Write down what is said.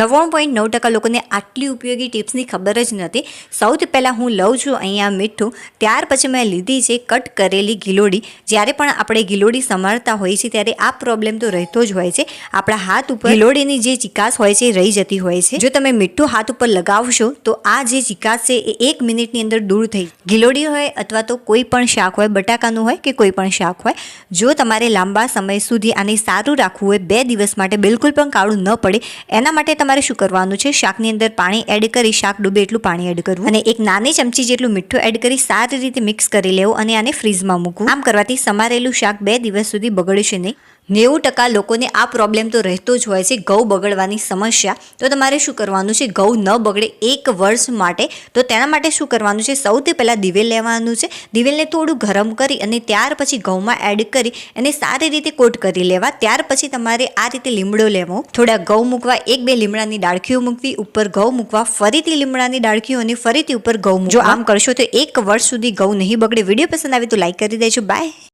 નવ્વાણું પોઈન્ટ નવ ટકા લોકોને આટલી ઉપયોગી ટિપ્સની ખબર જ નથી સૌથી પહેલાં હું લઉં છું અહીંયા મીઠું. ત્યાર પછી મેં લીધી છે કટ કરેલી ગિલોડી. જ્યારે પણ આપણે ગિલોડી સમારતા હોઈએ છીએ ત્યારે આ પ્રોબ્લેમ તો રહેતો જ હોય છે. આપણા હાથ ઉપર ગિલોડીની જે ચિકાસ હોય છે રહી જતી હોય છે. જો તમે મીઠું હાથ ઉપર લગાવશો, તો આ જે ચિકાસ છે, એ એક મિનિટની અંદર દૂર થઈ ગિલોડી હોય અથવા તો કોઈ પણ શાક હોય, બટાકાનું હોય કે કોઈ પણ શાક હોય, જો તમારે લાંબા સમય સુધી આને સારું રાખવું હોય, બે દિવસ માટે બિલકુલ પણ કાળું ન પડે. એના માટે તમારે શું કરવાનું છે? શાકની અંદર પાણી એડ કરી, શાક ડૂબે એટલું પાણી એડ કરવું. અને એક નાની ચમચી જેટલું મીઠું એડ કરી સારી રીતે મિક્સ કરી લેવું અને આને ફ્રીઝમાં મૂકવું. આમ કરવાથી સમારેલું શાક બે દિવસ સુધી બગડશે નહીં. નેવું ટકા લોકોને આ પ્રોબ્લેમ તો રહેતો જ હોય છે, ઘઉં બગડવાની સમસ્યા. તો તમારે શું કરવાનું છે? ઘઉં ન બગડે એક વર્ષ માટે, તો તેના માટે શું કરવાનું છે? સૌથી પહેલાં દિવેલ લેવાનું છે. દિવેલને થોડું ગરમ કરી અને ત્યાર પછી ઘઉંમાં એડ કરી અને સારી રીતે કોટ કરી લેવા. ત્યાર પછી તમારે આ રીતે લીમડો લેવો. થોડા ઘઉં મૂકવા, એક બે લીમડાની ડાળખીઓ મૂકવી, ઉપર ઘઉં મૂકવા, ફરીથી લીમડાની ડાળખીઓ અને ફરીથી ઉપર ઘઉં જો આમ કરશો તો એક વર્ષ સુધી ઘઉં નહીં બગડે. વીડિયો પસંદ આવે તો લાઈક કરી દેજો. બાય